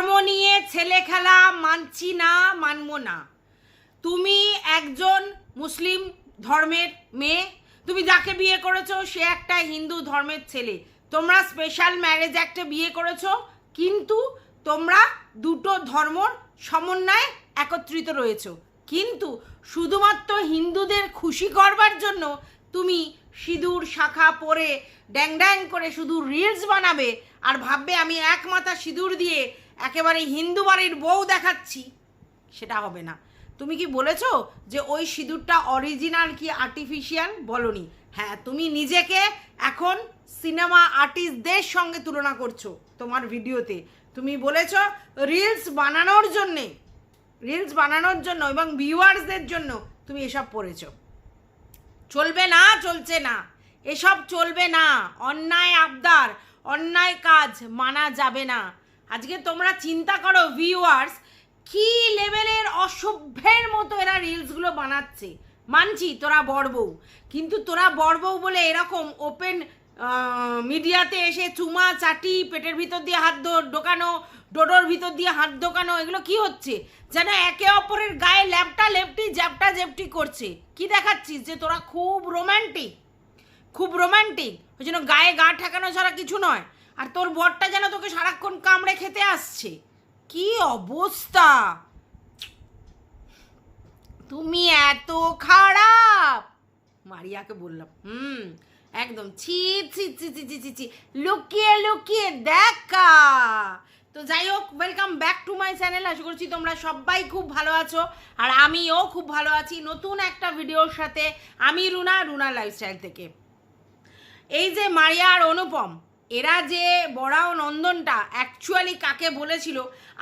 ধর্ম নিয়ে ছেলে খেলা মানছি না, মানবো না। তুমি একজন মুসলিম ধর্মের মেয়ে, তুমি যাকে বিয়ে করেছ সে একটা হিন্দু ধর্মের ছেলে। তোমরা স্পেশাল ম্যারেজ একটা বিয়ে করেছ, কিন্তু তোমরা দুটো ধর্মর সমন্বয়ে একত্রিত রয়েছো। কিন্তু শুধুমাত্র হিন্দুদের খুশি করবার জন্য তুমি সিঁদুর, শাখা পরে ড্যাং ড্যাং করে শুধু রিলস বানাবে আর ভাববে আমি এক মাথা সিঁদুর দিয়ে একেবারে হিন্দু বাড়ির বউ দেখাচ্ছি, সেটা হবে না। তুমি কি বলেছ যে ওই সিঁদুরটা অরিজিনাল কি আর্টিফিশিয়াল বলনি। হ্যাঁ তুমি নিজেকে এখন সিনেমা আর্টিস্টদের সঙ্গে তুলনা করছ তোমার ভিডিওতে। তুমি বলেছ রিলস বানানোর জন্যে রিলস বানানোর জন্য এবং ভিউয়ার্সদের জন্য তুমি এসব পড়েছো। চলবে না, চলছে না। এসব চলবে না। অন্যায় আবদার, অন্যায় কাজ মানা যাবে না। আজকে তোমরা চিন্তা করো ভিউয়ার্স কি লেভেলের অসভ্যের মতো এরা রিলসগুলো বানাচ্ছে। মানছি, তোরা বউ। কিন্তু তোরা বউ বলে এরকম ওপেন মিডিয়াতে এসে চুমা, চাটি, পেটের ভিতর দিয়ে হাত ঢোকানো, ডোডোর ভিতর দিয়ে হাত ঢোকানো, এগুলো কি হচ্ছে? যেন একে অপরের গায়ে ল্যাপটা লেপটি, জ্যাপটা জ্যাপটি করছে। কি দেখাচ্ছিস যে তোরা খুব রোম্যান্টিক খুব রোম্যান্টিক ওই জন্য গায়ে গা ঠেকানো ছাড়া কিছু নয়। আর তোর বরটা যেন তোকে সারাক্ষণ কামড়ে খেতে আসছে। কি অবস্থা? তুমি এত খারাপ! মারিয়াকে বললাম, হুম, একদম, ছি ছি ছি ছি ছি ছি ছি, লুকিয়ে লুকিয়ে দেখা! তো যাই হোক welcome back to my channel আশা করছি তোমরা সবাই খুব ভালো আছো, আর আমিও খুব ভালো আছি নতুন একটা ভিডিওর সাথে। আমি রুনা রুনা লাইফস্টাইল থেকে। এই যে মারিয়া আর অনুপম এরা যে বড়া ও নন্দনটা অ্যাকচুয়ালি কাকে বলেছিল,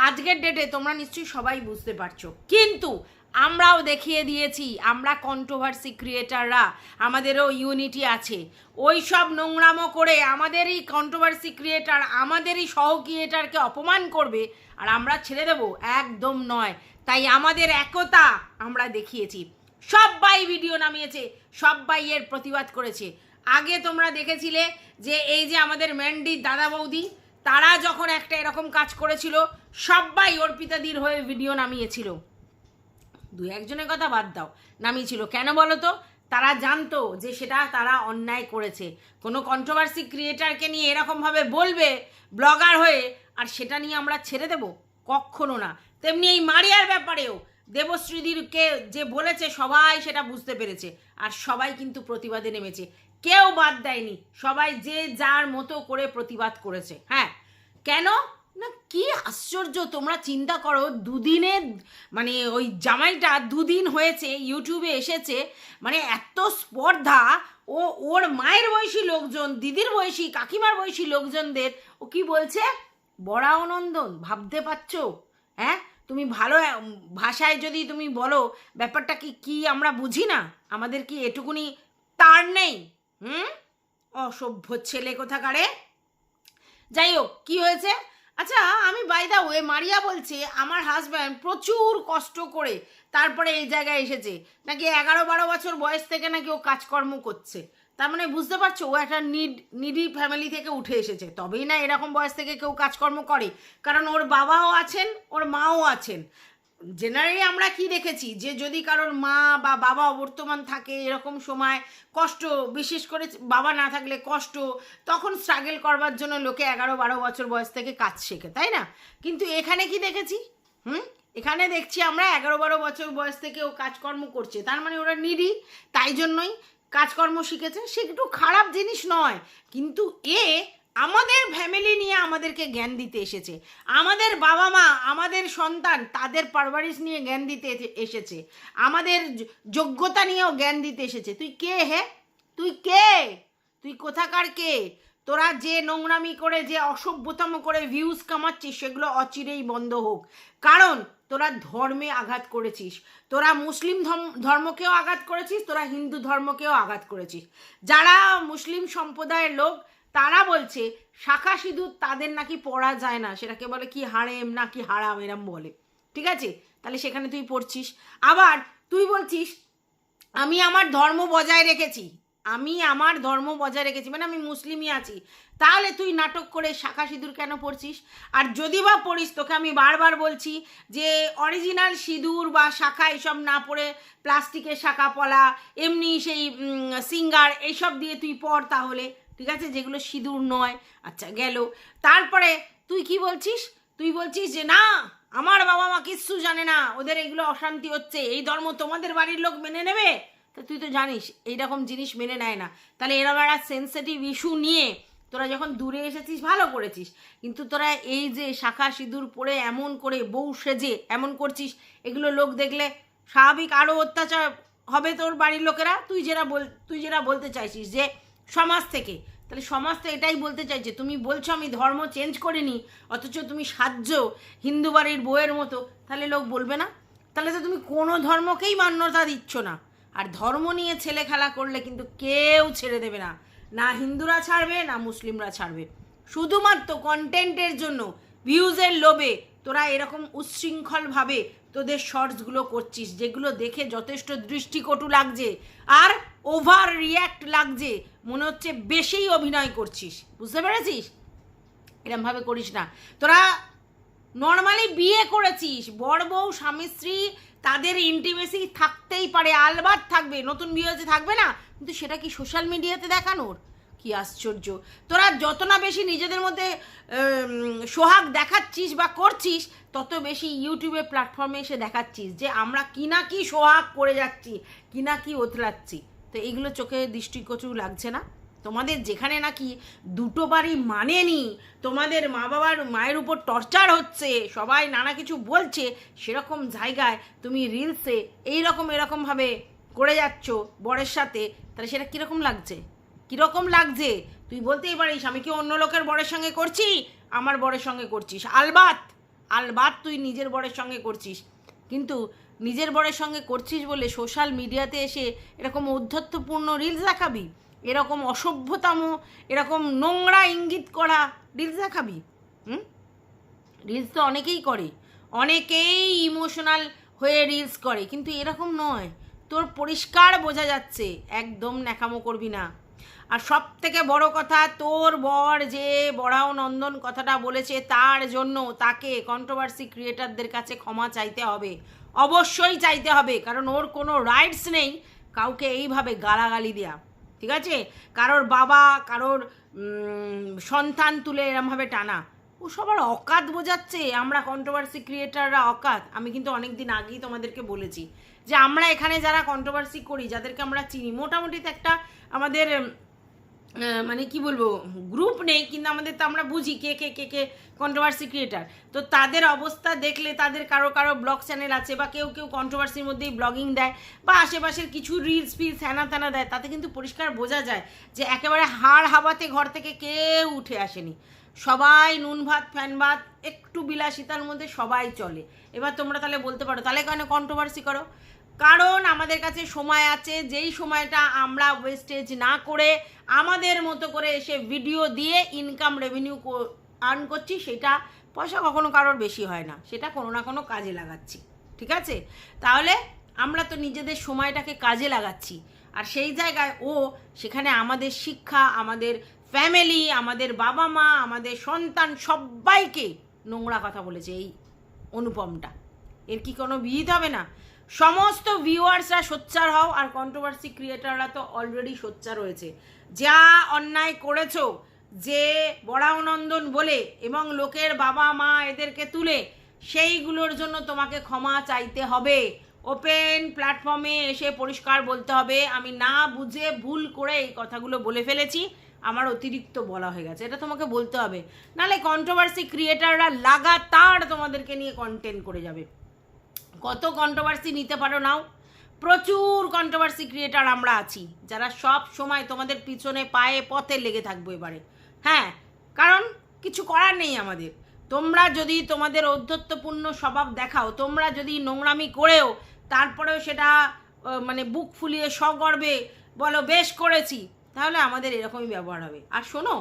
আজকের ডেটে তোমরা নিশ্চয়ই সবাই বুঝতে পারছ। কিন্তু আমরাও দেখিয়ে দিয়েছি, আমরা কন্ট্রোভার্সি ক্রিয়েটাররা আমাদেরও ইউনিটি আছে। ওই সব নোংরামো করে আমাদেরই কন্ট্রোভার্সি ক্রিয়েটার আমাদেরই সহ ক্রিয়েটারকে অপমান করবে, আর আমরা ছেড়ে দেবো, একদম নয়। তাই আমাদের একতা আমরা দেখিয়েছি। সবাই ভিডিও নামিয়েছে সবাই এর প্রতিবাদ করেছে। আগে তোমরা দেখেছিলে যে এই যে আমাদের ম্যান্ডি দাদা বৌদি, তারা যখন একটা এরকম কাজ করেছিল সবাই অর্পিতাদির হয়ে ভিডিও নামিয়েছিল। দু একজনের কথা বাদ দাও, নামিয়েছিল। কেন বলো তো? তারা জানতো যে সেটা তারা অন্যায় করেছে। কোনো কন্ট্রোভার্সি ক্রিয়েটারকে নিয়ে এরকমভাবে বলবে ব্লগার হয়ে, আর সেটা নিয়ে আমরা ছেড়ে দেব? কখনো না। তেমনি এই মারিয়ার ব্যাপারেও দেবশ্রীদিরকে যে বলেছে, সবাই সেটা বুঝতে পেরেছে। আর সবাই কিন্তু প্রতিবাদে নেমেছে। কেউ বাদ দেয়নি। সবাই যে যার মতো করে প্রতিবাদ করেছে। হ্যাঁ। কেন? না, কি আশ্চর্য, তোমরা চিন্তা করো, দুদিনে মানে ওই জামাইটা দুদিন হয়েছে, ইউটিউবে এসেছে মানে এত স্পর্ধা, ও ওর মায়ের বয়সী লোকজন, দিদির বয়সী, কাকিমার বয়সী লোকজনদের, ও কি বলছে? বড়া নন্দন ভাবতে পারছ? হ্যাঁ? তুমি ভালো ভাষায় যদি তুমি বলো, ব্যাপারটা কি কি আমরা বুঝি না? আমাদের কি এটুকুনি তার নেই? হুম? অসভ্য ছেলে কোথাকারে? যাই হোক কি হয়েছে? আচ্ছা আমি বাইদা ওয়ে মারিয়া বলছে আমার হাজব্যান্ড প্রচুর কষ্ট করে তারপরে এই জায়গায় এসেছে। নাকি এগারো বারো বছর বয়স থেকে নাকি ও কাজকর্ম করছে। তার মানে বুঝতে পারছ, ও একটা নিড নিডি ফ্যামিলি থেকে উঠে এসেছে। তবেই না এরকম বয়স থেকে কেউ কাজকর্ম করে। কারণ ওর বাবাও আছেন, ওর মাও আছেন। জেনারেলি আমরা কি দেখেছি? যে যদি কারোর মা বা বাবা অবর্তমান থাকে এরকম সময় কষ্ট, বিশেষ করে বাবা না থাকলে কষ্ট, তখন স্ট্রাগল করবার জন্য লোকে এগারো বারো বছর বয়স থেকে কাজ শেখে, তাই না? কিন্তু এখানে কি দেখেছি? হুম? এখানে দেখছি আমরা এগারো বারো বছর বয়স থেকে ও কাজকর্ম করছে। তার মানে ওরা নিডি তাই জন্যই কাজকর্ম শিখেছে। সে একটু খারাপ জিনিস নয়, কিন্তু এ আমাদের ফ্যামিলি নিয়ে আমাদেরকে জ্ঞান দিতে এসেছে। আমাদের বাবা মা আমাদের সন্তান, তাদের পারভারিশ নিয়ে জ্ঞান দিতে এসে- এসেছে। আমাদের যোগ্যতা নিয়েও জ্ঞান দিতে এসেছে। তুই কে হে? তুই কে? তুই কোথাকার কে? তোরা যে নোংরামি করে, যে অসভ্যতম করে ভিউজ কামাচ্ছিস, সেগুলো অচিরেই বন্ধ হোক। কারণ, তোরা ধর্মে আঘাত করেছিস। তোরা মুসলিম ধর্ম- ধর্মকেও আঘাত করেছিস, তোরা হিন্দু ধর্মকেও আঘাত করেছিস। যারা মুসলিম সম্প্রদায়ের লোক তারা বলছে, শাখা সিঁদুর তাদের নাকি পড়া যায় না। সেটাকে বলে কি হারেম নাকি হারাম এরম বলে। ঠিক আছে? তাহলে সেখানে তুই পড়ছিস। আবার তুই বলছিস, আমি আমার ধর্ম বজায় রেখেছি। আমি আমার ধর্ম বজায় রেখেছি মানে আমি মুসলিমই আছি। তাহলে তুই নাটক করে শাখা সিঁদুর কেন পড়ছিস? আর যদি বা পড়িস, তোকে আমি বারবার বলছি যে অরিজিনাল সিঁদুর বা শাখা এসব না পড়ে, প্লাস্টিকের শাখা পলা, এমনি সেই সিঙ্গার এইসব দিয়ে তুই পড় তাহলে। ঠিক আছে? যেগুলো সিঁদুর নয়। আচ্ছা গেল। তারপরে তুই কি বলছিস? তুই বলছিস যে, না, আমার বাবা মা কিচ্ছু জানে না। ওদের এগুলো অশান্তি হচ্ছে। এই ধর্ম তোমাদের বাড়ির লোক মেনে নেবে? তা তুই তো জানিস, এইরকম জিনিস মেনে নেয় না। তাহলে এরকম একটা সেন্সিটিভ ইস্যু নিয়ে তোরা যখন দূরে এসেছিস, ভালো করেছিস। কিন্তু তোরা এই যে শাখা সিঁদুর পরে এমন করে বউ সেজে এমন করছিস, এগুলো লোক দেখলে স্বাভাবিক আরও অত্যাচার হবে তোর বাড়ির লোকেরা। তুই যেটা বল, তুই যেটা বলতে চাইছিস যে সমাজ থেকে। তাহলে সমাজ তো এটাই বলতে চাইছে তুমি বলছো আমি ধর্ম চেঞ্জ করে করিনি, অথচ তুমি সাহায্য হিন্দু বাড়ির বইয়ের মতো, তাহলে লোক বলবে না? তাহলে তো তুমি কোনো ধর্মকেই মান্যতা দিচ্ছ না। আর ধর্ম নিয়ে ছেলে খেলা করলে কিন্তু কেউ ছেড়ে দেবে না। না হিন্দুরা ছাড়বে, না মুসলিমরা ছাড়বে। শুধুমাত্র কন্টেন্টের জন্য ভিউজের লোভে তোরা এরকম উচ্ছৃঙ্খলভাবে তোদের শর্টসগুলো করছিস, যেগুলো দেখে যথেষ্ট দৃষ্টিকটু লাগছে, আর ওভার রিয়্যাক্ট লাগছে মনে হচ্ছে বেশিই অভিনয় করছিস। বুঝতে পেরেছিস? এরমভাবে করিস না। তোরা নর্মালি বিয়ে করেছিস। বর বউ, স্বামী, স্ত্রী, তাদের ইন্টিমেসি থাকতেই পারে, আলবাত থাকবে। নতুন বিয়ে হয়েছে, থাকবে না। কিন্তু সেটা কি সোশ্যাল মিডিয়াতে দেখানোর? কি আশ্চর্য। তোরা যত না বেশি নিজেদের মধ্যে সোহাগ দেখাচ্ছিস বা করছিস, তত বেশি ইউটিউবে প্ল্যাটফর্মে এসে দেখাচ্ছিস যে আমরা কি না কি সোহাগ করে যাচ্ছি কি না কি ওতলাচ্ছি। তো এইগুলো চোখে দৃষ্টিকচু লাগছে না। তোমাদের যেখানে নাকি দুটো বাড়ি মানেনি, তোমাদের মা বাবার মায়ের উপর টর্চার হচ্ছে, সবাই নানা কিছু বলছে, সেরকম জায়গায় তুমি রিলসে এইরকম এরকমভাবে করে যাচ্ছ বরের সাথে, তাহলে সেটা কীরকম লাগছে? কীরকম লাগছে? তুই বলতেই পারিস, আমি কি অন্য লোকের বরের সঙ্গে করছি? আমার বরের সঙ্গে করছিস। আলবাত আলবাত তুই নিজের বরের সঙ্গে করছিস। কিন্তু নিজের বরের সঙ্গে করছিস বলে সোশ্যাল মিডিয়াতে এসে এরকম ঔদ্ধত্যপূর্ণ রিলস দেখাবি, এরকম অসভ্যতম, এরকম নোংরা ইঙ্গিত করা রিলস দেখাবি, হুম? রিলস তো অনেকেই করে, অনেকেই ইমোশনাল হয়ে রিলস করে, কিন্তু এরকম নয়। তোর পরিষ্কার বোঝা যাচ্ছে, একদম ন্যাকামো করবি না। আর সব থেকে বড় কথা, তোর বর যে বড়াও নন্দন কথাটা বলেছে, তার জন্য তাকে কন্ট্রোভার্সি ক্রিয়েটারদের কাছে ক্ষমা চাইতে হবে। অবশ্যই চাইতে হবে, কারণ ওর কোনো রাইটস নেই কাউকে এইভাবে গালাগালি দেয়া, ঠিক আছে? কারোর বাবা, কারোর সন্তান তুলে এরমভাবে টানা। ও সবার অকাত বোঝাচ্ছে, আমরা কন্ট্রোভার্সি ক্রিয়েটাররা অকাত। আমি কিন্তু অনেক দিন আগেই তোমাদেরকে বলেছি যে আমরা এখানে যারা কন্ট্রোভার্সি করি, যাদেরকে আমরা চিনি, মোটামুটি একটা আমাদের মানে কি বলব গ্রুপ নেই, কিন্তু আমাদের তো আমরা বুঝি কে কে কে কে কন্ট্রোভার্সি ক্রিয়েটার তো তাদের অবস্থা দেখলে তাদের কারও কারও ব্লগ চ্যানেল আছে বা কেউ কেউ কন্ট্রোভার্সির মধ্যেই ব্লগিং দেয় বা আশেপাশের কিছু রিলস ফিলস হ্যানা ত্যানা দেয়, তাতে কিন্তু পরিষ্কার বোঝা যায় যে একেবারে হাড় হাওয়াতে ঘর থেকে কেউ উঠে আসেনি। সবাই নুন ভাত, ফ্যান ভাত, একটু বিলাসিতার মধ্যে সবাই চলে। এবার তোমরা তাহলে বলতে পারো, তাহলে কেন কন্ট্রোভার্সি করো? কারণ আমাদের কাছে সময় আছে, যেই সময়টা আমরা ওয়েস্টেজ না করে আমাদের মতো করে এসে ভিডিও দিয়ে ইনকাম রেভিনিউ আর্ন করছি, সেটা পয়সা কখনো কারোর বেশি হয় না। সেটা কোনো না কোনো কাজে লাগাচ্ছি, ঠিক আছে? তাহলে আমরা তো নিজেদের সময়টাকে কাজে লাগাচ্ছি। আর সেই জায়গায় ও সেখানে আমাদের শিক্ষা, আমাদের ফ্যামিলি আমাদের বাবা মা, আমাদের সন্তান সবাইকে নোংরা কথা বলেছে এই অনুপমটা। এর কি কোনো বিহিত হবে না? সমস্ত ভিউয়ার্সরা সোচ্চার হও আর কন্ট্রোভার্সি ক্রিয়েটাররা তো অলরেডি সোচ্চার রয়েছে। যা অন্যায় করেছ, যে বড়ানন্দন বলে এবং লোকের বাবা মা এদেরকে তুলে, সেইগুলোর জন্য তোমাকে ক্ষমা চাইতে হবে। ওপেন প্ল্যাটফর্মে এসে পরিষ্কার বলতে হবে, আমি না বুঝে ভুল করে এই কথাগুলো বলে ফেলেছি, আমার অতিরিক্ত বলা হয়ে গেছে, এটা তোমাকে বলতে হবে। নাহলে কন্ট্রোভার্সি ক্রিয়েটাররা লাগাতার তোমাদেরকে নিয়ে কন্টেন্ট করে যাবে। কত কন্ট্রোভার্সি নিতে পারো নাও। প্রচুর কন্ট্রোভার্সি ক্রিয়েটার আমরা আছি, যারা সব সময় তোমাদের পিছনে পায়ে পথে লেগে থাকব এবারে। হ্যাঁ কারণ কিছু করার নেই আমাদের। তোমরা যদি তোমাদের ঔদ্ধত্যপূর্ণ স্বভাব দেখাও, তোমরা যদি নোংরামি করেও তারপরেও সেটা মানে বুক ফুলিয়ে সগর্বে বলো, বেশ করেছি তাহলে আমাদের এরকমই ব্যবহার হবে। আর শোনো,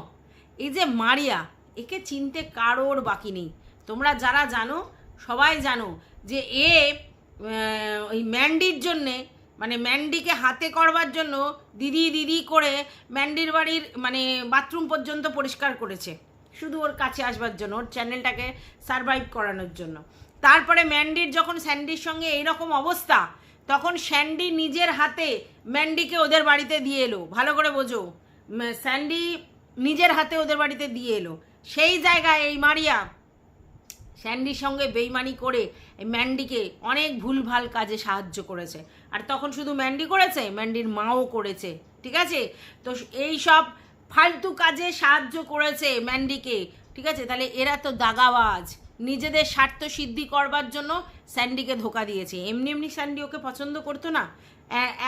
এই যে মারিয়া, একে চিনতে কারোর বাকি নেই। তোমরা যারা জানো, সবাই জানো যে এ ওই ম্যান্ডির জন্যে মানে ম্যান্ডিকে হাতে করবার জন্য দিদি দিদি করে ম্যান্ডির বাড়ির মানে বাথরুম পর্যন্ত পরিষ্কার করেছে। শুধু ওর কাছে আসবার জন্য, ওর চ্যানেলটাকে সারভাইভ করানোর জন্য। তারপরে ম্যান্ডির যখন স্যান্ডির সঙ্গে এইরকম অবস্থা, তখন স্যান্ডি নিজের হাতে ম্যান্ডিকে ওদের বাড়িতে দিয়ে এলো। ভালো করে বোঝো স্যান্ডি নিজের হাতে ওদের বাড়িতে দিয়ে এলো। সেই জায়গায় এই মারিয়া স্যান্ডির সঙ্গে বেইমানি করে ম্যান্ডিকে অনেক ভুলভাল কাজে সাহায্য করেছে। আর তখন শুধু ম্যান্ডি করেছে, ম্যান্ডির মাও করেছে, ঠিক আছে? তো এই সব ফালতু কাজে সাহায্য করেছে ম্যান্ডিকে, ঠিক আছে? তাহলে এরা তো দাগাবাজ। নিজেদের স্বার্থ সিদ্ধি করবার জন্য স্যান্ডিকে ধোকা দিয়েছে। এমনি এমনি স্যান্ডি ওকে পছন্দ করতো না।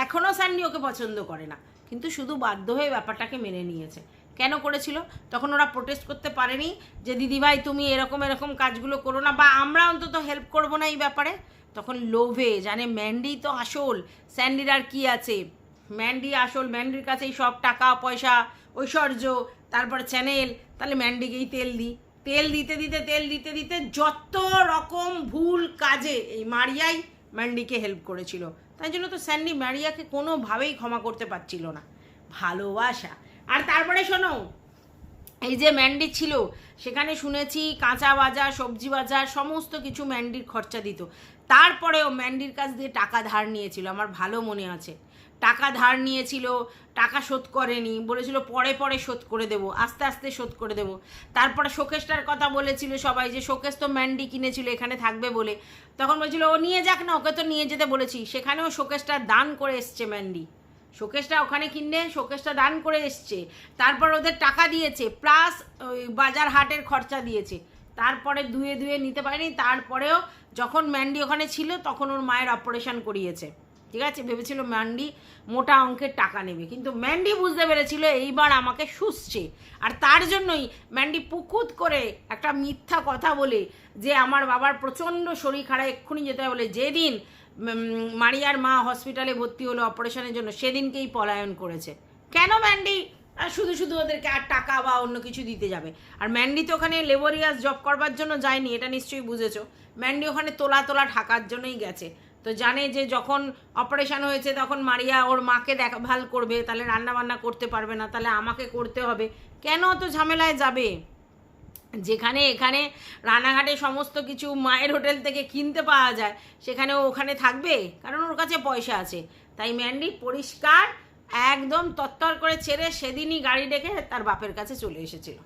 এখনও স্যান্ডি ওকে পছন্দ করে না। কিন্তু শুধু বাধ্য হয়ে ব্যাপারটাকে মেনে নিয়েছে। কেন করেছিল? তখন ওরা প্রোটেস্ট করতে পারেনি যে দিদিভাই তুমি এরকম এরকম কাজগুলো করো না বা আমরা অন্তত হেল্প করব না এই ব্যাপারে। তখন লোভে জানে, ম্যান্ডি তো আসল, স্যান্ডির আর কি আছে? ম্যান্ডি আসল, ম্যান্ডির কাছেই সব টাকা, পয়সা, ঐশ্বর্য, তারপর চ্যানেল তাহলে ম্যান্ডিকেই তেল দিই। তেল দিতে দিতে, তেল দিতে দিতে যত রকম ভুল কাজে এই মারিয়াই ম্যান্ডিকে হেল্প করেছিল। তাই জন্য তো স্যান্ডি মারিয়াকে কোনোভাবেই ক্ষমা করতে পারছিল না। ভালোবাসা। আর তারপরে শোনো, এই যে ম্যান্ডি ছিল, সেখানে শুনেছি কাঁচা বাজার, সবজি বাজার, সমস্ত কিছু ম্যান্ডির খরচা দিত। তারপরেও ম্যান্ডির কাছ দিয়ে টাকা ধার নিয়েছিল, আমার ভালো মনে আছে। টাকা ধার নিয়েছিল, টাকা শোধ করেনি, বলেছিল পরে পরে শোধ করে দেবো, আস্তে আস্তে শোধ করে দেবো। তারপরে শোকেশটার কথা বলেছিল সবাই যে শোকেশ তো ম্যান্ডি কিনেছিল, এখানে থাকবে বলে। তখন বলছিল, ও নিয়ে যাক না, ওকে তো নিয়ে যেতে বলেছি। সেখানেও শোকেশটা দান করে এসছে ম্যান্ডি। শোকেশটা ওখানে কিনলে শোকেশটা দান করে এসছে। তারপর ওদের টাকা দিয়েছে প্লাস ওই বাজার হাটের খরচা দিয়েছে। তারপরে ধুয়ে ধুয়ে নিতে পারেনি, তারপরেও যখন ম্যান্ডি ওখানে ছিল, তখন ওর মায়ের অপারেশন করিয়েছে। ঠিক আছে? ভেবেছিল ম্যান্ডি মোটা অঙ্কের টাকা নেবে। কিন্তু ম্যান্ডি বুঝতে পেরেছিল, এইবার আমাকে শুষছে। আর তার জন্যই ম্যান্ডি পুকুত করে একটা মিথ্যা কথা বলে, যে আমার বাবার প্রচণ্ড শরীর খারাপ, এক্ষুনি যেতে বলে, যেদিন মারিয়ার মা হসপিটালে ভর্তি হলো অপারেশনের জন্য, সেদিনকেই পলায়ন করেছে। কেন ম্যান্ডি? আর শুধু শুধু ওদেরকে আর টাকা বা অন্য কিছু দিতে যাবে। আর ম্যান্ডি তো ওখানে লেবোরিয়াস জব করবার জন্য যায়নি, এটা নিশ্চয়ই বুঝেছ। ম্যান্ডি ওখানে তোলা তোলা ঢাকার জন্যই গেছে। তো জানে যে যখন অপারেশন হয়েছে, তখন মারিয়া ওর মাকে দেখাভাল করবে, তাহলে রান্না বান্না করতে পারবে না, তাহলে আমাকে করতে হবে। কেন অত ঝামেলায় যাবে? যেখানে এখানে রানাঘাটে সমস্ত কিছু মায়ের হোটেল থেকে কিনতে পাওয়া যায়, সেখানে ওখানে থাকবে? কারণ ওর কাছে পয়সা আছে। তাই ম্যান্ডি পরিষ্কার, একদম তত্তর করে ছেড়ে সেদিনই গাড়ি ডেকে তার বাপের কাছে চলে এসেছিল।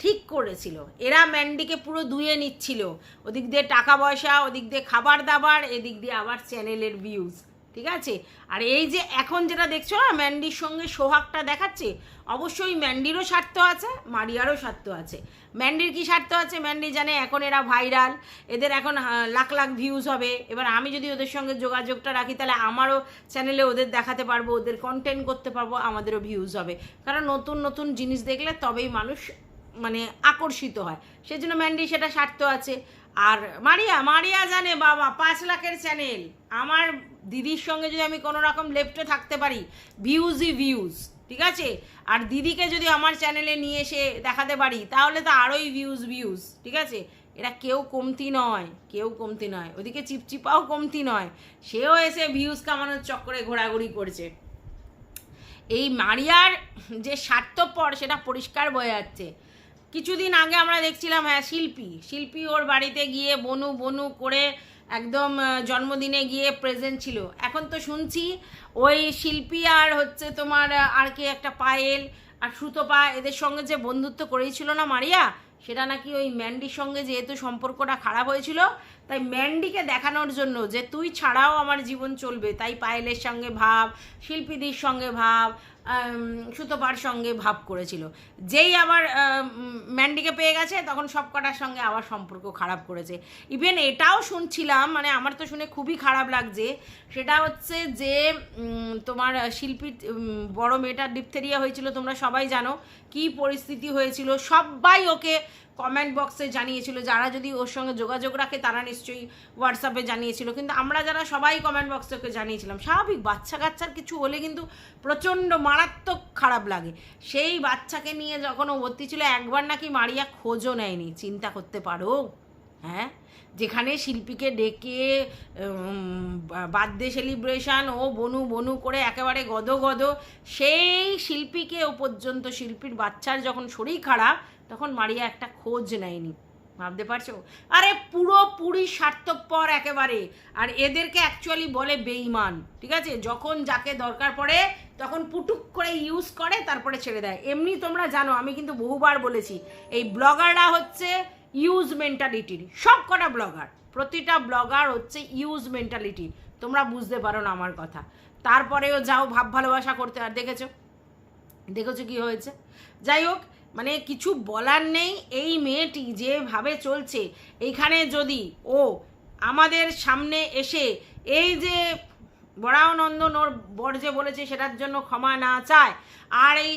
ঠিক করেছিল। এরা ম্যান্ডিকে পুরো ধুয়ে নিচ্ছিল। ওদিক দিয়ে টাকা পয়সা, ওদিক দিয়ে খাবার দাবার, এদিক দিয়ে আবার চ্যানেলের ভিউজ ঠিক আছে? আর এই যে এখন যেটা দেখছ না, ম্যান্ডির সঙ্গে সোহাগটা দেখাচ্ছে, অবশ্যই ম্যান্ডিরও স্বার্থ আছে, মারিয়ারও স্বার্থ আছে। ম্যান্ডির কি স্বার্থ আছে? ম্যান্ডি জানে এখন এরা ভাইরাল এদের এখন লাখ লাখ ভিউজ হবে। এবার আমি যদি ওদের সঙ্গে যোগাযোগটা রাখি, তাহলে আমারও চ্যানেলে ওদের দেখাতে পারব, ওদের কন্টেন্ট করতে পারব, আমাদেরও ভিউজ হবে। কারণ নতুন নতুন জিনিস দেখলে তবেই মানুষ মানে আকর্ষিত হয়। সেজন্য ম্যান্ডি সেটা স্বার্থ আছে। আর মারিয়া মারিয়া জানে বাবা, পাঁচ লাখের চ্যানেল আমার দিদির সঙ্গে যদি আমি কোনো রকম লেফটে থাকতে পারি ভিউজই ভিউজ ঠিক আছে? আর দিদিকে যদি আমার চ্যানেলে নিয়ে এসে দেখাতে পারি, তাহলে তো আরোই ভিউজ ভিউজ ঠিক আছে? এরা কেউ কমতি নয়, কেউ কমতি নয়। ওদিকে চিপচিপাও কমতি নয়। সেও এসে ভিউজ কামানোর চক্করে ঘোরাঘুরি করছে। এই মারিয়ার যে স্বার্থপর, সেটা পরিষ্কার বোঝা যাচ্ছে। কিছুদিন আগে আমরা দেখছিলাম হ্যাঁ শিল্পী। শিল্পী ওর বাড়িতে গিয়ে বনু বনু করে একদম জন্মদিনে গিয়ে প্রেজেন্ট ছিল। এখন তো শুনছি ওই শিল্পী আর হচ্ছে তোমার আর কি একটা পায়েল আর সুতপা এদের সঙ্গে যে বন্ধুত্ব করেছিল না মারিয়া? সেটা নাকি ওই ম্যান্ডির সঙ্গে যেহেতু সম্পর্কটা খারাপ হয়েছিল, তাই ম্যান্ডিকে দেখানোর জন্য যে তুই ছাড়াও আমার জীবন চলবে, তাই পায়েলের সঙ্গে ভাব, শিল্পীদের সঙ্গে ভাব সুতপার সঙ্গে ভাব করেছিল। যেই আবার ম্যান্ডিকে পেয়ে গেছে, তখন সব কটার সঙ্গে আবার সম্পর্ক খারাপ করেছে। ইভেন এটাও শুনছিলাম মানে আমার তো শুনে খুবই খারাপ লাগছে। সেটা হচ্ছে যে তোমার শিল্পীর বড় মেয়েটার ডিপথেরিয়া হয়েছিল, তোমরা সবাই জানো। কি পরিস্থিতি হয়েছিল সবাই ওকে কমেন্ট বক্সে জানিয়েছিল, যারা যদি ওর সঙ্গে যোগাযোগ রাখে তারা নিশ্চয়ই হোয়াটসঅ্যাপে জানিয়েছিল। কিন্তু আমরা যারা সবাই কমেন্ট বক্সে ওকে জানিয়েছিলাম, স্বাভাবিক বাচ্চা কাচ্চার কিছু হলে কিন্তু প্রচণ্ড মারাত্মক খারাপ লাগে। সেই বাচ্চাকে নিয়ে যখন ও ভর্তি ছিল, একবার নাকি মারিয়া খোঁজও নেয়নি, চিন্তা করতে পারো। হ্যাঁ? যেখানে শিল্পীকে ডেকে বার্থডে সেলিব্রেশন ও বনু বনু করে একেবারে গদ গদ সেই শিল্পীকে ও পর্যন্ত, শিল্পীর বাচ্চার যখন শরীর খারাপ তখন মারিয়া একটা খোঁজ নেয়নি। ভাবতে পারছ? আরে পুরোপুরি স্বার্থপর একেবারে। আর এদেরকে অ্যাকচুয়ালি বলে বেইমান ঠিক আছে? যখন যাকে দরকার পড়ে, তখন পুটুক করে ইউজ করে, তারপরে ছেড়ে দেয়। এমনি তোমরা জানো, আমি কিন্তু বহুবার বলেছি, এই ব্লগাররা হচ্ছে ইউজ মেন্টালিটির সব কটা ব্লগার, প্রতিটা ব্লগার হচ্ছে ইউজ মেন্টালিটি তোমরা বুঝতে পারো না আমার কথা। তারপরেও যাও ভাব ভালোবাসা করতে। আর দেখেছ? দেখেছ কি হয়েছে? যাই হোক মানে কিছু বলার নেই, এই মেয়েটি যেভাবে চলছে। এইখানে যদি, ও আমাদের সামনে এসে এই যে বড়াওনন্দন ওর বর যে বলেছে সেটার জন্য ক্ষমা না চায়, আর এই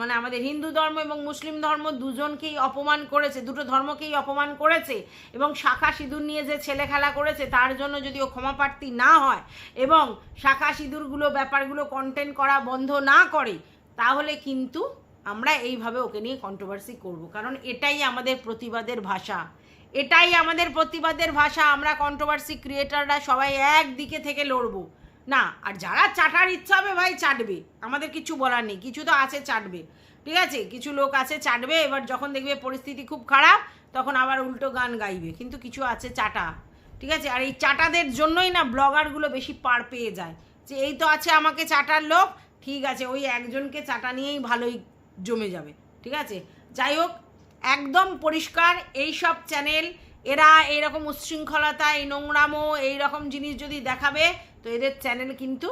মানে আমাদের হিন্দু ধর্ম এবং মুসলিম ধর্ম দুজনকেই অপমান করেছে, দুটো ধর্মকেই অপমান করেছে, এবং শাখা সিঁদুর নিয়ে যে ছেলে খেলা করেছে তার জন্য যদি ও ক্ষমা প্রার্থী না হয় এবং শাখা সিঁদুরগুলো, ব্যাপারগুলো কন্টেন্ট করা বন্ধ না করে, তাহলে কিন্তু আমরা এইভাবে ওকে নিয়ে কন্ট্রোভার্সি করব। কারণ এটাই আমাদের প্রতিবাদের ভাষা। এটাই আমাদের প্রতিবাদের ভাষা। আমরা কন্ট্রোভার্সি ক্রিয়েটাররা সবাই একদিকে থেকে লড়ব। না, আর যারা চাটার ইচ্ছা হবে ভাই চাটবে। আমাদের কিছু বলার নেই। কিছু তো আছে চাটবে। ঠিক আছে? কিছু লোক আছে চাটবে। এবার যখন দেখবে পরিস্থিতি খুব খারাপ, তখন আবার উল্টো গান গাইবে। কিন্তু কিছু আছে চাটা। ঠিক আছে? আর এই চাটাদের জন্যই না ব্লগারগুলো বেশি পার পেয়ে যায়। যে এই তো আছে আমাকে চাটার লোক। ঠিক আছে, ওই একজনকে চাটা নিয়েই ভালোই জমে যাবে, ঠিক আছে? যাই হোক, একদম পরিষ্কার, এই সব চ্যানেল এরা এইরকম উচ্ছৃঙ্খলতা, এই নোংরামো এই রকম জিনিস যদি দেখাবে, তো এদের চ্যানেল কিন্তু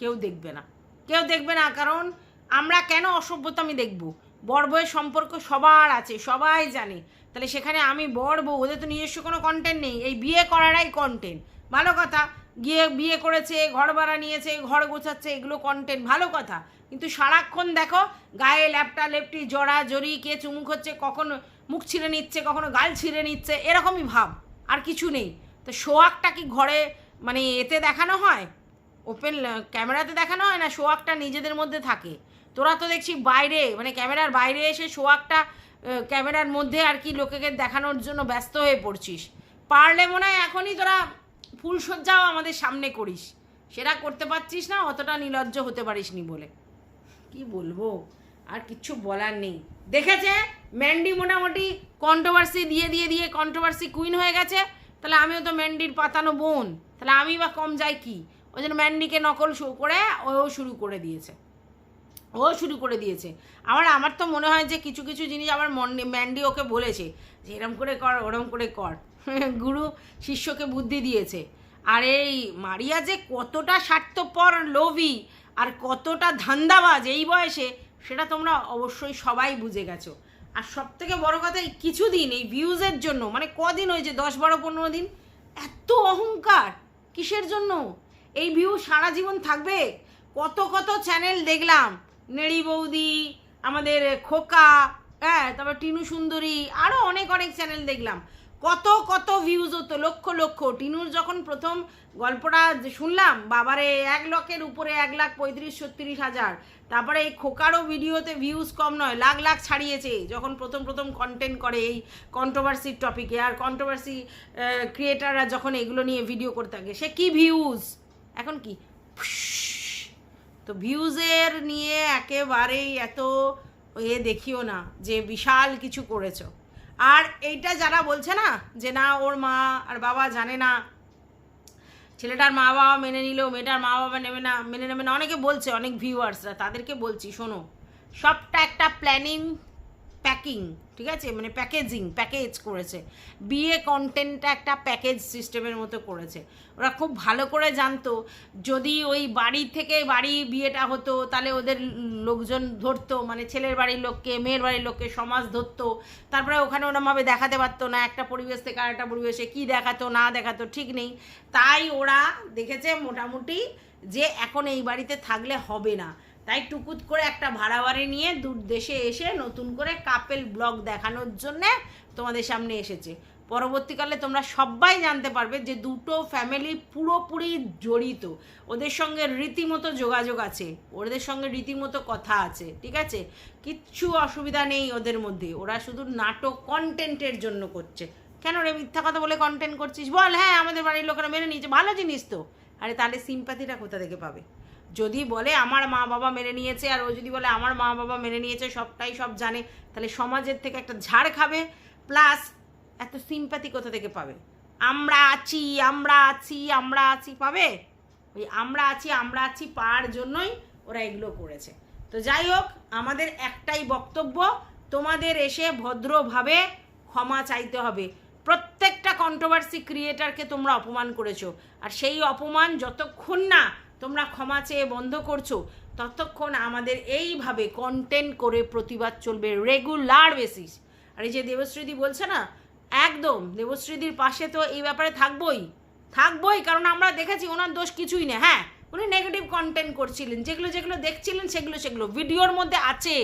কেউ দেখবে না। কেউ দেখবে না, কারণ আমরা কেন অসভ্যতামি দেখব? বর বউয়ের সম্পর্ক সবার আছে, সবাই জানে। তাহলে সেখানে আমি বর বউ, ওদের তো নিজস্ব কোনো কন্টেন্ট নেই। এই বিয়ে করারাই কন্টেন্ট ভালো কথা, গিয়ে বিয়ে করেছে ঘর ভাড়া নিয়েছে, ঘর গোছাচ্ছে, এগুলো কন্টেন্ট ভালো কথা। কিন্তু সারাক্ষণ দেখো গায়ে ল্যাপটা লেপটি জড়া জড়ি কে চুমুক হচ্ছে কখনো মুখ ছিঁড়ে নিচ্ছে কখনো গাল ছিঁড়ে নিচ্ছে এরকমই ভাব আর কিছু নেই। তো সোয়াগটা কি ঘরে মানে এতে দেখানো হয়? ওপেন ক্যামেরাতে দেখানো হয় না সোয়াগটা নিজেদের মধ্যে থাকে? তোরা তো দেখছি বাইরে মানে ক্যামেরার বাইরে এসে সোয়াগটা আহ, ক্যামেরার মধ্যে আর কি লোকেকে দেখানোর জন্য ব্যস্ত হয়ে পড়ছিস। পারলে মনে হয় এখনই তোরা ফুলসজ্জাও আমাদের সামনে করিস। সেটা করতে পারছিস না অতটা নির্লজ্জ হতে পারিসনি বলে। কি বলব? আর কিচ্ছু বলার নেই। দেখেছে? ম্যান্ডি মোটামুটি কন্ট্রোভার্সি দিয়ে দিয়ে দিয়ে কন্ট্রোভার্সি কুইন হয়ে গেছে। তাহলে আমিও তো ম্যান্ডির পাতানো বোন। তাহলে আমি বা কম যাই কি? ওই জন্য ম্যান্ডিকে নকল শো করে ও শুরু করে দিয়েছে। ও শুরু করে দিয়েছে। আবার আমার তো মনে হয় যে কিছু কিছু জিনিস মন্ডি, ম্যান্ডি ওকে বলেছে যে এরম করে কর, ওরম করে কর। গুরু শিষ্যকে বুদ্ধি দিয়েছে। আর এই মারিয়া যে কতটা স্বার্থপর লোভী। আর কতটা ধান্দাবাজ এই বয়সে, সেটা তোমরা অবশ্যই সবাই বুঝে গেছো। আর সব থেকে বড়ো কথা, এই কিছুদিন, এই ভিউজের জন্য মানে কদিন হয়েছে দশ, বারো, পনেরো দিন, এত অহংকার, কিসের জন্য? এই ভিউ সারা জীবন থাকবে? কত কত চ্যানেল দেখলাম, নেড়ি বৌদি, আমাদের খোকা হ্যাঁ তারপর টিনু সুন্দরী আরও অনেক অনেক চ্যানেল দেখলাম। কত কত ভিউজ হতো, লক্ষ লক্ষ। টিনুর যখন প্রথম গল্পটা শুনলাম, বাবারে, এক লক্ষের উপরে এক লাখ পঁয়ত্রিশ, ছত্রিশ হাজার। তারপরে এই খোকারও ভিডিওতে ভিউজ কম নয়, লাখ লাখ ছাড়িয়েছে, যখন প্রথম প্রথম কন্টেন্ট করে এই কন্ট্রোভার্সির টপিকে আর কন্ট্রোভার্সি ক্রিয়েটাররা যখন এগুলো নিয়ে ভিডিও করতে থাকে, সে কি ভিউজ এখন কি? তো ভিউজের নিয়ে একেবারেই এত এ দেখিও না যে বিশাল কিছু করেছ। আর এইটা যারা বলছে না, যে না ওর মা আর বাবা জানে না, ছেলেটার মা বাবা মেনে নিল, মেয়েটার মা বাবা নেবে না, মেনে নেবে না, অনেকে বলছে, অনেক ভিউয়ার্সরা তাদেরকে বলছি, শোনো, সবটা একটা প্ল্যানিং প্যাকিং ঠিক আছে? মানে প্যাকেজিং প্যাকেজ করেছে। বিয়ে কন্টেন্টটা একটা প্যাকেজ সিস্টেমের মতো করেছে। ওরা খুব ভালো করে জানতো, যদি ওই বাড়ি থেকে বাড়ি বিয়েটা হতো, তাহলে ওদের লোকজন ধরতো মানে ছেলের বাড়ির লোককে, মেয়ের বাড়ির লোককে সমাজ ধরতো। তারপরে ওখানে ওরমভাবে দেখাতে পারতো না, একটা পরিবেশ থেকে আরেকটা পরিবেশে কী দেখাতো, না দেখাতো, ঠিক নেই। তাই ওরা দেখেছে মোটামুটি যে এখন এই বাড়িতে থাকলে হবে না। তাই টুকুত করে একটা ভাড়া বাড়ি নিয়ে দূর দেশে এসে নতুন করে কাপেল ব্লগ দেখানোর জন্যে তোমাদের সামনে এসেছে। পরবর্তীকালে তোমরা সবাই জানতে পারবে যে দুটো ফ্যামিলি পুরোপুরি জড়িত। ওদের সঙ্গে রীতিমতো যোগাযোগ আছে, ওদের সঙ্গে রীতিমতো কথা আছে, ঠিক আছে? কিচ্ছু অসুবিধা নেই ওদের মধ্যে, ওরা শুধু নাটক কন্টেন্টের জন্য করছে। কেন রে মিথ্যা কথা বলে কন্টেন্ট করছিস? বল হ্যাঁ আমাদের বাড়ির লোকেরা মেনে নিয়েছে, ভালো জিনিস তো। আরে তাহলে সিম্প্যাথিটা কোথা থেকে পাবে? যদি বলে আমার মা বাবা মেনে নিয়েছে আর ও যদি বলে আমার মা বাবা মেনে নিয়েছে, সবটাই সব জানে, তাহলে সমাজের থেকে একটা ঝাড় খাবে প্লাস এত সিম্প্যাথি কোথা থেকে পাবে? আমরা আছি আমরা আছি আমরা আছি পাবে? ওই আমরা আছি আমরা আছি পাওয়ার জন্যই ওরা এগুলো করেছে। তো যাই হোক, আমাদের একটাই বক্তব্য, তোমাদের এসে ভদ্রভাবে ক্ষমা চাইতে হবে। প্রত্যেকটা কন্ট্রোভার্সি ক্রিয়েটারকে তোমরা অপমান করেছ। আর সেই অপমান যতক্ষণ না তোমরা ক্ষমা চেয়ে বন্ধ করছ, ততক্ষণ আমাদের এইভাবে কন্টেন্ট করে প্রতিবাদ চলবে রেগুলার বেসিস আর এই যে দেবশ্রীদি বলছে না, একদম, দেবশ্রীদির পাশে তো এই ব্যাপারে থাকবোই। থাকবোই, কারণ আমরা দেখেছি ওনার দোষ কিছুই না হ্যাঁ উনি নেগেটিভ কন্টেন্ট করছিলেন, যেগুলো যেগুলো দেখছিলেন সেগুলো সেগুলো। ভিডিওর মধ্যে আছে।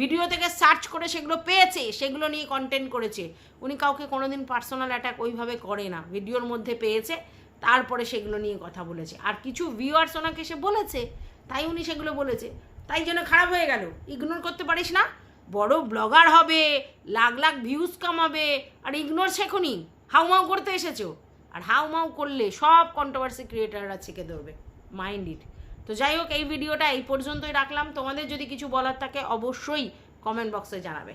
ভিডিও থেকে সার্চ করে সেগুলো পেয়েছে, সেগুলো নিয়ে কন্টেন্ট করেছে। উনি কাউকে কোনোদিন পার্সোনাল অ্যাটাক ওইভাবে করে না। ভিডিওর মধ্যে পেয়েছে। তারপরে সেগুলো নিয়ে কথা বলেছে। আর কিছু ভিউয়ার্স ওনাকে সে বলেছে, তাই উনি সেগুলো বলেছে। তাই জন্য খারাপ হয়ে গেল। ইগনোর করতে পারিস না। বড় ব্লগার হবে, লাখ লাখ ভিউজ কামাবে, আর ইগনোর শেখনি হাউমাউ করতে এসেছ। আর হাউমাউ করলে সব কন্ট্রোভার্সি ক্রিয়েটাররা ছেঁকে ধরবে। মাইন্ড ইট তো যাই হোক, এই ভিডিওটা এই পর্যন্তই রাখলাম। তোমাদের যদি কিছু বলার থাকে অবশ্যই কমেন্ট বক্সে জানাবে।